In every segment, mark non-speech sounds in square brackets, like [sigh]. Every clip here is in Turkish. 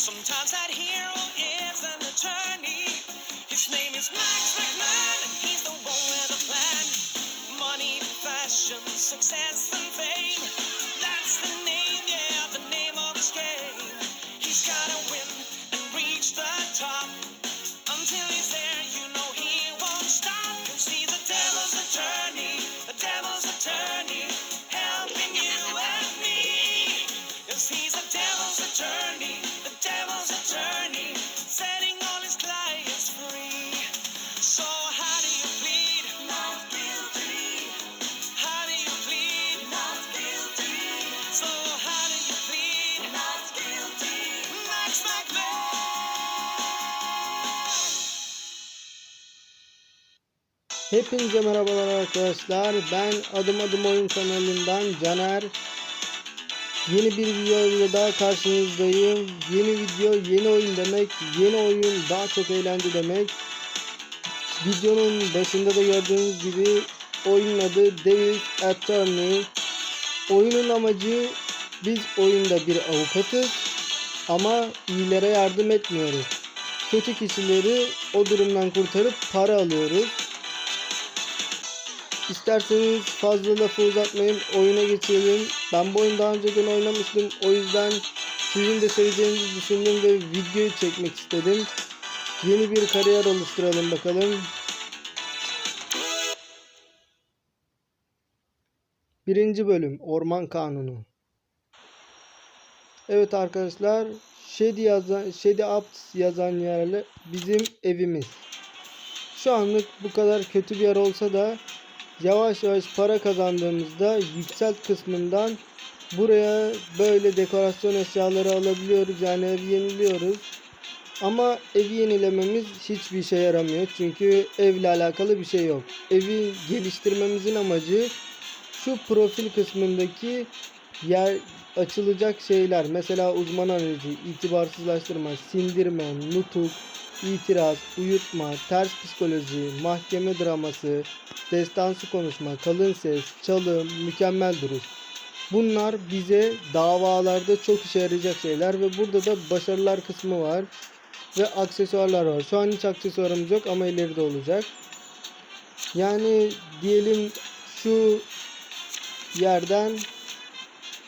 Sometimes that hero is an attorney. His name is Max McMahon. He's the one with a plan. Money, fashion, success, and fame. Hepinize merhabalar arkadaşlar. Ben Adım Adım Oyun kanalından Caner. Yeni bir videoyla daha karşınızdayım. Yeni video, yeni oyun demek. Yeni oyun daha çok eğlence demek. Videonun başında da gördüğünüz gibi oyunun adı Devil's Attorney. Oyunun amacı biz oyunda bir avukatız ama iyilere yardım etmiyoruz. Kötü kişileri o durumdan kurtarıp para alıyoruz. İsterseniz fazla lafı uzatmayın oyuna geçelim. Ben bu oyunu daha önceden oynamıştım. O yüzden sizin de seveceğinizi düşündüm ve videoyu çekmek istedim. Yeni bir kariyer oluşturalım bakalım. Birinci bölüm Orman Kanunu. Evet arkadaşlar Shady yazan Shady Apps yazan yerle bizim evimiz. Şu anlık bu kadar kötü bir yer olsa da yavaş yavaş para kazandığımızda yükselt kısmından buraya böyle dekorasyon eşyaları alabiliyoruz. Yani evi yeniliyoruz. Ama evi yenilememiz hiçbir işe yaramıyor. Çünkü evle alakalı bir şey yok. Evi geliştirmemizin amacı şu profil kısmındaki yer açılacak şeyler. Mesela uzman analizi, itibarsızlaştırma, sindirme, nutuk, itiraz, uyutma, ters psikoloji, mahkeme draması, destansı konuşma, kalın ses, çalım, mükemmel duruş. Bunlar bize davalarda çok işe yarayacak şeyler ve burada da başarılar kısmı var ve aksesuarlar var. Şu an hiç aksesuarımız yok ama ileride olacak. Yani diyelim şu yerden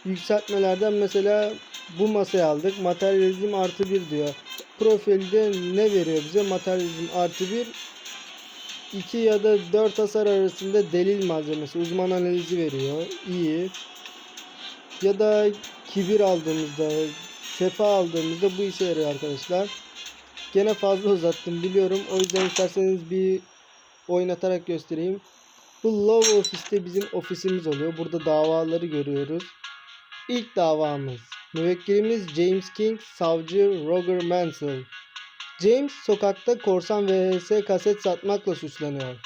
yükseltmelerden mesela bu masayı aldık. Materyalizm artı bir diyor. Profilde ne veriyor bize? Materyalizm artı bir 2 ya da 4 hasar arasında delil malzemesi uzman analizi veriyor. İyi. Ya da kibir aldığımızda, sefa aldığımızda bu işe yarıyor arkadaşlar. Gene fazla uzattım biliyorum. O yüzden isterseniz bir oynatarak göstereyim. Bu Law Office'te bizim ofisimiz oluyor. Burada davaları görüyoruz. İlk davamız. Müvekkilimiz James King, savcı Roger Mansell. James sokakta korsan VHS kaset satmakla suçlanıyor.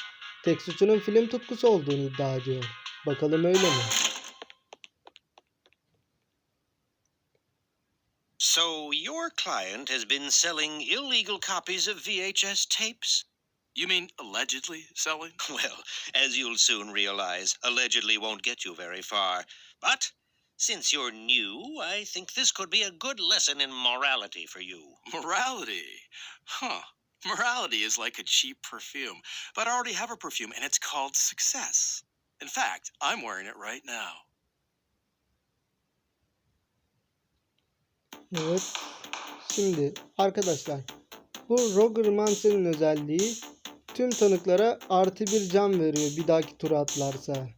Tek suçunun film tutkusu olduğunu iddia ediyor. Bakalım öyle mi? So your client has been selling illegal copies of VHS tapes? You mean allegedly selling? [laughs] Well, as you'll soon realize, allegedly won't get you very far. But since you're new, I think this could be a good lesson in morality for you. Morality? Huh. Morality is like a cheap perfume, but I already have a perfume and it's called Success. In fact, I'm wearing it right now. Evet. Şimdi arkadaşlar bu Roger Mansell'in özelliği tüm tanıklara artı bir can veriyor bir dahaki tura atlarsa.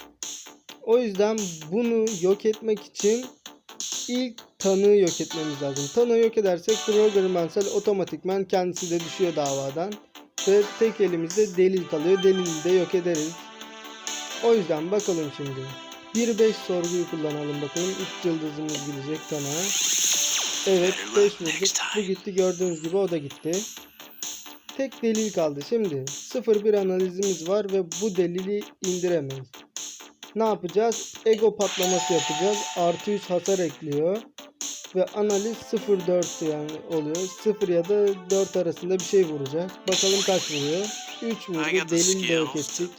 O yüzden bunu yok etmek için ilk tanığı yok etmemiz lazım. Tanığı yok edersek Roger Mansell otomatikman kendisi de düşüyor davadan. Ve tek elimizde delil kalıyor. Delili de yok ederiz. O yüzden bakalım şimdi. 1-5 sorguyu kullanalım bakalım. 3 yıldızımız gidecek tanığa. Evet 5 vurduk. Bu gitti gördüğünüz gibi o da gitti. Tek delil kaldı. Şimdi 0-1 analizimiz var ve bu delili indiremeyiz. Ne yapacağız? Ego patlaması yapacağız. Artı 3 hasar ekliyor. Ve analiz 0-4 yani oluyor. 0 ya da 4 arasında bir şey vuracak. Bakalım kaç vuruyor. 3 I vurdu. Delil de yok ettik.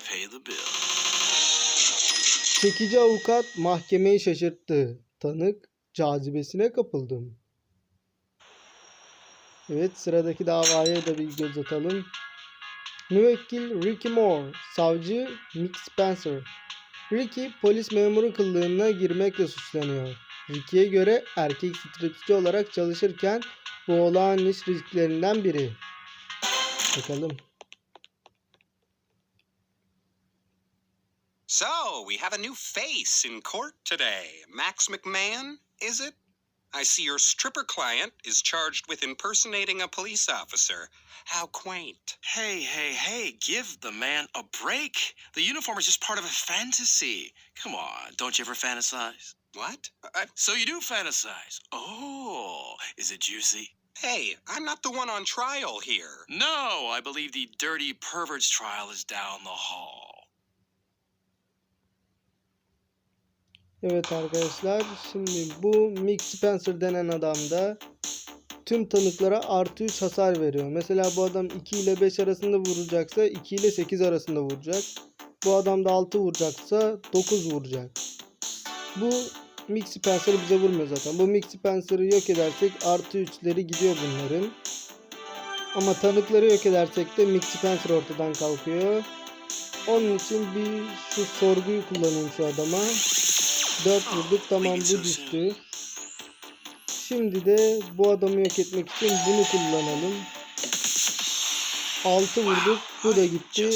Çekici avukat mahkemeyi şaşırttı. Tanık cazibesine kapıldım. Evet sıradaki davaya da bir göz atalım. Müvekkil Ricky Moore, savcı Mick Spencer. Ricky polis memuru kılığına girmekle suçlanıyor. Ricky'ye göre erkek stripçi olarak çalışırken bu olağan iş risklerinden biri. Bakalım. So, we have a new face in court today. Max McMahon, is it? I see your stripper client is charged with impersonating a police officer. How quaint. Hey, hey, hey, give the man a break. The uniform is just part of a fantasy. Come on, don't you ever fantasize? What? I, So you do fantasize. Oh, is it juicy? hey, I'm not the one on trial here. No, I believe the dirty pervert's trial is down the hall. Evet arkadaşlar şimdi bu Mick Spencer denen adam da tüm tanıklara artı 3 hasar veriyor. Mesela bu adam 2 ile 5 arasında vuracaksa 2 ile 8 arasında vuracak. Bu adam da 6 vuracaksa 9 vuracak. Bu Mick Spencer bize vurmuyor zaten. Bu Mick Spencer'ı yok edersek artı 3'leri gidiyor bunların. Ama tanıkları yok edersek de Mick Spencer ortadan kalkıyor. Onun için bir şu sorguyu kullanayım şu adama. 4 vurduk tamam bu düştü. Şimdi de bu adamı yok etmek için bunu kullanalım. 6 vurduk bu da gitti.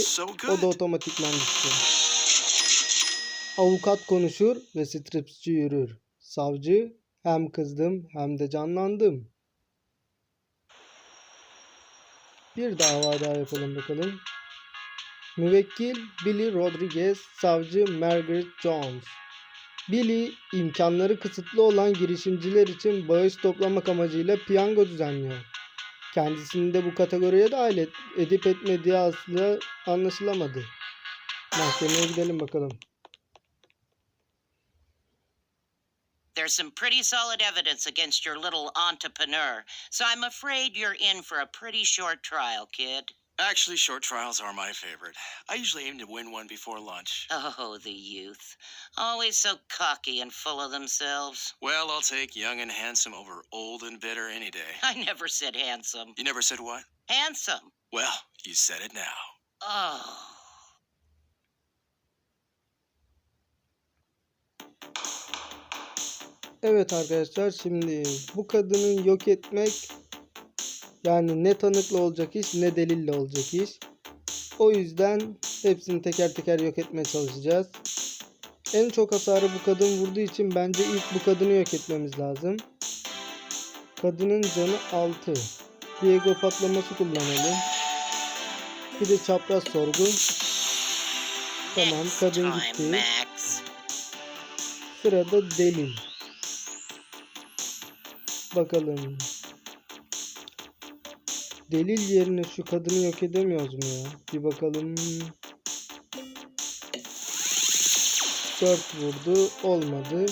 O da otomatikman düştü. Avukat konuşur ve stripsçi yürür. Savcı hem kızdım hem de canlandım. Bir dava daha yapalım bakalım. Müvekkil Billy Rodriguez, savcı Margaret Jones. Billy, imkanları kısıtlı olan girişimciler için bağış toplamak amacıyla piyango düzenliyor. Kendisini de bu kategoriye dahil edip etmediği aslı anlaşılamadı. Mahkemeye gidelim bakalım. There's some pretty solid evidence against your little entrepreneur, so I'm afraid you're in for a pretty short trial, kid. Actually, short trials are my favorite. I usually aim to win one before lunch. Oh, the youth. Always so cocky and full of themselves. Well, I'll take young and handsome over old and bitter any day. I never said handsome. You never said what? Handsome. Well, you said it now. Oh. Evet arkadaşlar şimdi bu kadını yok etmek yani ne tanıkla olacak iş ne delille olacak iş. O yüzden hepsini teker teker yok etmeye çalışacağız. En çok hasarı bu kadın vurduğu için bence ilk bu kadını yok etmemiz lazım. Kadının canı 6. Diego patlaması kullanalım. Bir de çapraz sorgu. Tamam kadın gitti. Sırada delil. Bakalım. Delil yerine şu kadını yok edemiyoruz mu ya? Bir bakalım. 4 vurdu. Olmadı.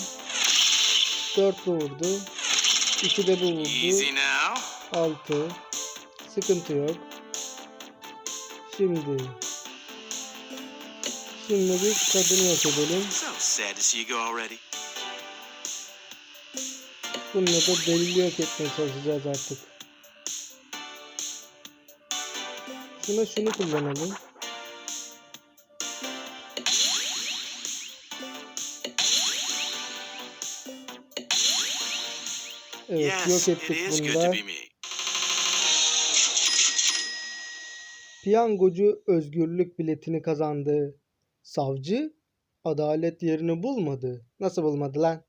4 vurdu. 2 de bu vurdu. Easy now. 6. Sıkıntı yok. Şimdi. Şimdi bir kadını yok edelim. Bununla da delili yok etmeye çalışacağız artık. Şuna şunu kullanalım. Evet yes, yok ettik bunu da. Piyangocu özgürlük biletini kazandı. Savcı adalet yerini bulmadı. Nasıl bulmadı lan?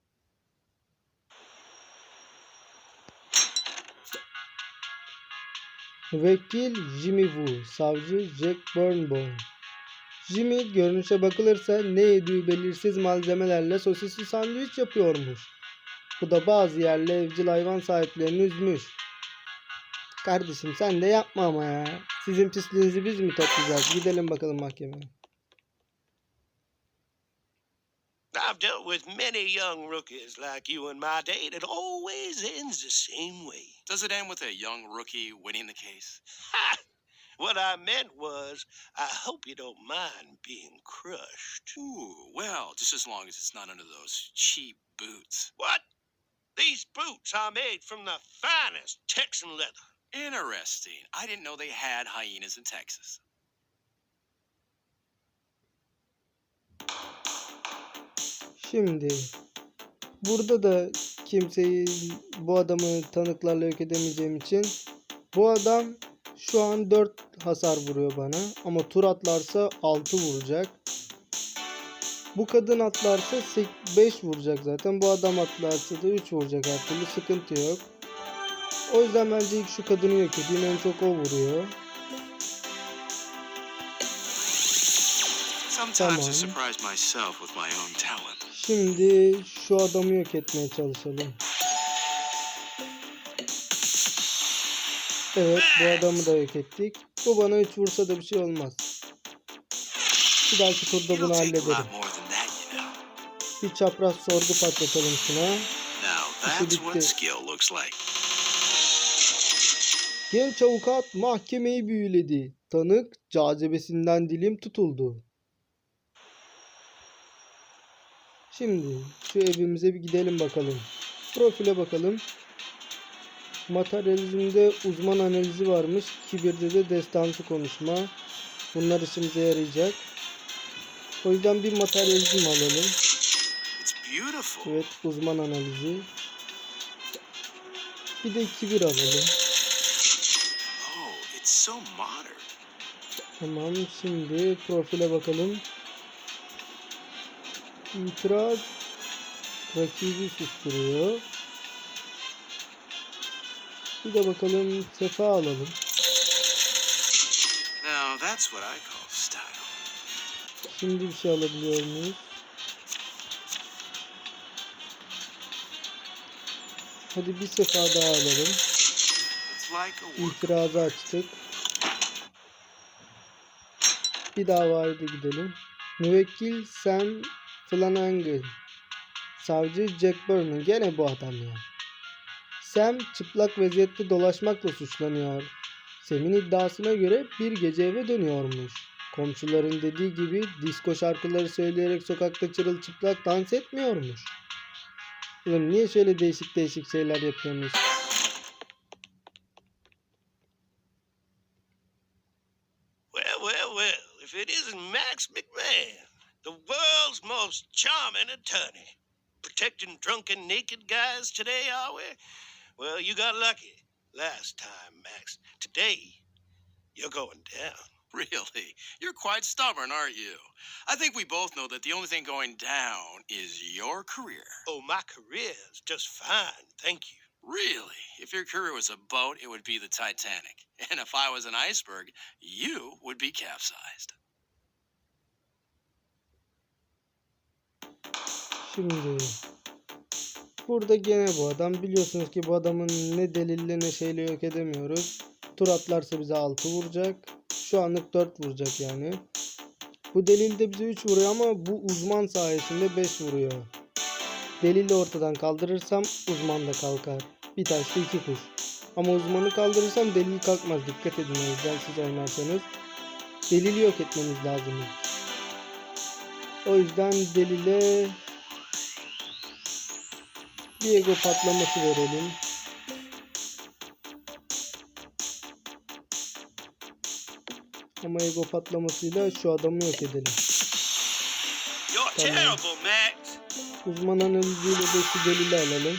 Vekil Jimmy Woo, savcı Jack Burnborn. Jimmy görünüşe bakılırsa ne yediği belirsiz malzemelerle sosisli sandviç yapıyormuş. Bu da bazı yerli evcil hayvan sahiplerini üzmüş. Kardeşim sen de yapma ama ya. Sizin pisliğinizi biz mi toplayacağız? Gidelim bakalım mahkemeye. I've dealt with many young rookies like you in my day, and it always ends the same way. Does it end with a young rookie winning the case? Ha! What I meant was, I hope you don't mind being crushed. Ooh, well, just as long as it's not under those cheap boots. What? These boots are made from the finest Texan leather. Interesting. I didn't know they had hyenas in Texas. Şimdi burada da kimseyi bu adamı tanıklarla yok edemeyeceğim için bu adam şu an 4 hasar vuruyor bana ama tur atlarsa 6 vuracak. Bu kadın atlarsa 5 vuracak zaten. Bu adam atlarsa da 3 vuracak her türlü sıkıntı yok. O yüzden bence ilk şu kadını yok edeyim. En çok o vuruyor. Talent. Şimdi şu adamı yok etmeye çalışalım. Evet bu adamı da yok ettik. Bu bana 3 vursa da bir şey olmaz. Bir dahaki turda bunu hallederim. Bir çapraz sorgu patlatalım şuna. That's bitti. Genç avukat mahkemeyi büyüledi. Tanık cazibesinden dilim tutuldu. Şimdi şu evimize bir gidelim bakalım. Profile bakalım. Materyalizmde uzman analizi varmış. Kibirde de destansı konuşma. Bunlar işimize yarayacak. O yüzden bir materyalizm alalım. Evet uzman analizi. Bir de kibir alalım. Tamam şimdi profile bakalım. İtiraz rakibi susturuyor. Bir de bakalım sefa alalım. Now that's what I call style. Şimdi bir şey alabiliyor muyuz? Hadi bir sefa daha alalım. İtirazı açtık. Bir davaya da gidelim. Müvekkil Sam Flanagan. Savcı Jack Burnham. Gene bu adam ya. Sam çıplak vaziyette dolaşmakla suçlanıyor. Sam'in iddiasına göre bir gece eve dönüyormuş. Komşuların dediği gibi disko şarkıları söyleyerek sokakta çırılçıplak dans etmiyormuş. Ulan niye şöyle değişik değişik şeyler yapıyorsunuz? Well, well, well, if it isn't Max McMahon, the world's most charming attorney. Protecting drunken naked guys today, are we? Well, you got lucky last time, Max. Today, you're going down. [laughs] Really? You're quite stubborn, aren't you? I think we both know that the only thing going down is your career. Oh, my career's just fine, thank you. Really? If your career was a boat, it would be the Titanic. And if I was an iceberg, you would be capsized. Şimdi burada gene bu adam. Biliyorsunuz ki bu adamın ne delille ne şeyle yok edemiyoruz. Tur atlarsa bize 6 vuracak. Şu anlık 4 vuracak yani. Bu delil de bize 3 vuruyor ama bu uzman sayesinde 5 vuruyor. Delili ortadan kaldırırsam uzman da kalkar. Bir taşla iki kuş. Ama uzmanı kaldırırsam delil kalkmaz. Dikkat edin o yüzden siz oynarsanız. Delili yok etmemiz lazım. O yüzden delile bir ego patlaması verelim. Ama ego patlamasıyla şu adamı yok edelim. Max. Uzman analiziyle de şu delili alalım.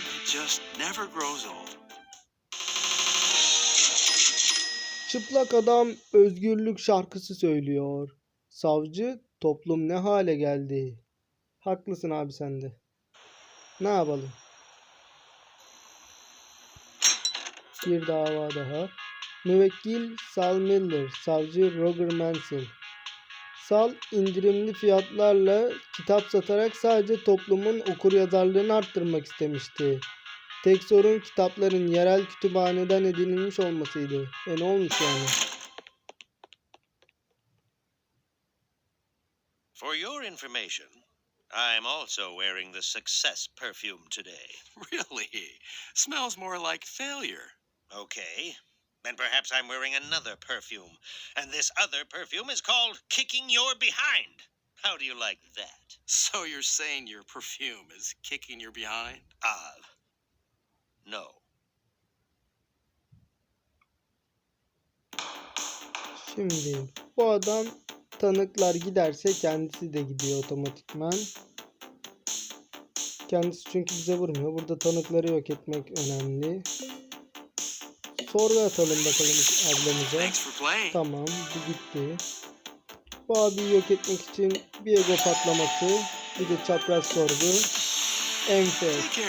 Çıplak adam özgürlük şarkısı söylüyor. Savcı toplum ne hale geldi. Haklısın abi sen de. Ne yapalım? Bir dava daha. Müvekkil Sal Miller, savcı Roger Mansell. Sal indirimli fiyatlarla kitap satarak sadece toplumun okuryazarlığını arttırmak istemişti. Tek sorun kitapların yerel kütüphaneden edinilmiş olmasıydı. E ne olmuş yani? For your information, I'm also wearing the Success perfume today. [laughs] Really? Smells more like failure. Okay. Then perhaps I'm wearing another perfume. And this other perfume is called Kicking Your Behind. How do you like that? So you're saying your perfume is kicking your behind? Uh, no. Şimdi bu adam tanıklar giderse kendisi de gidiyor otomatikman. Kendisi çünkü bize vurmuyor. Burada tanıkları yok etmek önemli. Sorgu atalım bakalım ablamıza. Tamam bu gitti. Bu abiyi yok etmek için bir ego patlaması. Bir de çapraz sorgu. Enfes.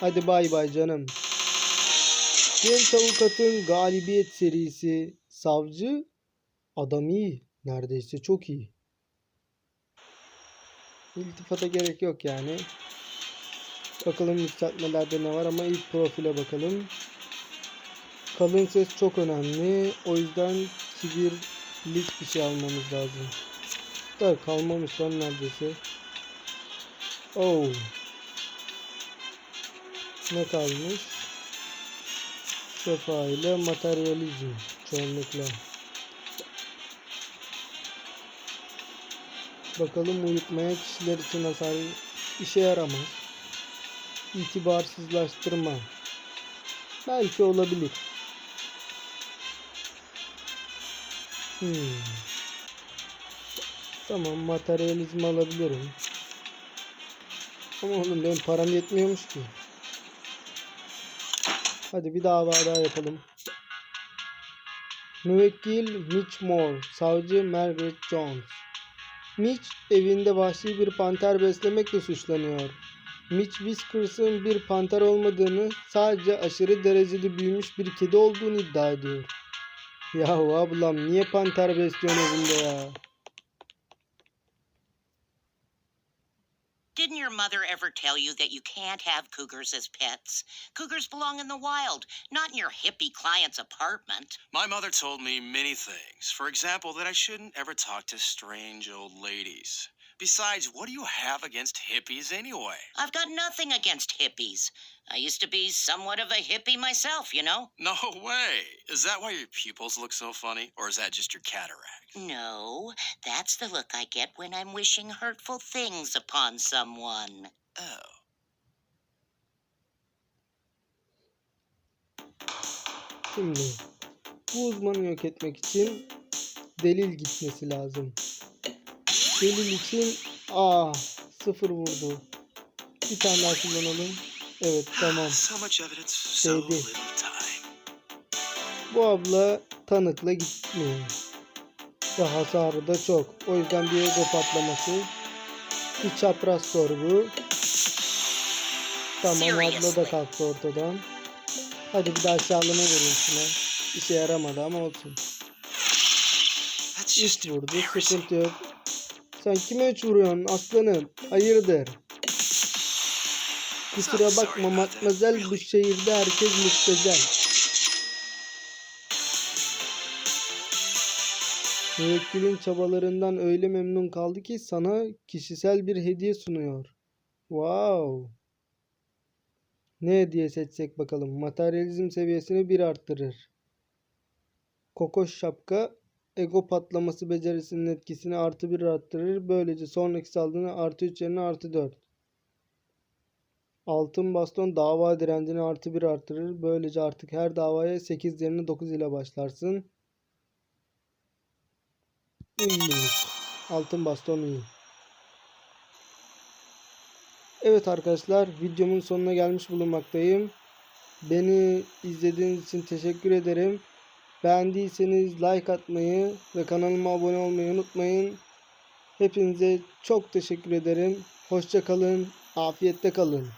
Hadi bay bay canım. Genç avukatın galibiyet serisi. Savcı adam iyi. Neredeyse çok iyi. İltifata gerek yok yani. Bakalım yükseltmelerde ne var ama ilk profile bakalım. Kalın ses çok önemli. O yüzden kibirlik bir şey almamız lazım. Da kalmamış lan neredeyse. Oh. Ne kalmış? Sefa ile materyalizm çoğunlukla. Bakalım uyutmaya kişiler için hasar işe yaramaz. İtibarsızlaştırma. Belki olabilir. Hmm. Tamam materyalizm alabilirim. Ama oğlum benim param yetmiyormuş ki. Hadi bir dava daha yapalım. Müvekkil Mitch Moore, savcı Margaret Jones. Mitch evinde vahşi bir panter beslemekle suçlanıyor. Mitch Whiskers'ın bir panter olmadığını, sadece aşırı derecede büyümüş bir kedi olduğunu iddia ediyor. Yahu ablam niye panter besliyorsun evinde ya? Mother ever tell you that you can't have cougars as pets? Cougars belong in the wild, not in your hippie client's apartment. My mother told me many things. For example, that I shouldn't ever talk to strange old ladies. Besides, what do you have against hippies anyway? I've got nothing against hippies. I used to be somewhat of a hippie myself, you know? No way. Is that why your pupils look so funny? Or is that just your cataract? No, that's the look I get when I'm wishing hurtful things upon someone. Oh. Şimdi bu uzmanı yok etmek için delil gitmesi lazım. Delil için aa sıfır vurdu. Bir tane daha kullanalım. Evet tamam. Time. Bu abla tanıkla gitmiyor. Ve hasarı da çok. O yüzden bir ego patlaması. Bir çapraz sorgu. Tamam abla da kalktı ortadan. Hadi bir daha aşağılama verin şuna. İşe yaramadı ama olsun. Üç vurdu. Sıkıntı yok. Sen kime üç vuruyorsun aslanım? Hayırdır? Kusura bakma matmazel bu şehirde herkes müptezel. Müvekkilin çabalarından öyle memnun kaldı ki sana kişisel bir hediye sunuyor. Wow. Ne hediye seçsek bakalım. Materyalizm seviyesini bir arttırır. Kokoş şapka ego patlaması becerisinin etkisini artı bir arttırır. Böylece sonraki saldırını artı 3 yerine artı 4. Altın baston dava direncini artı bir artırır. Böylece artık her davaya 8 yerine 9 ile başlarsın. İyiymiş. Altın baston iyi. Evet arkadaşlar videomun sonuna gelmiş bulunmaktayım. Beni izlediğiniz için teşekkür ederim. Beğendiyseniz like atmayı ve kanalıma abone olmayı unutmayın. Hepinize çok teşekkür ederim. Hoşça kalın. Afiyette kalın.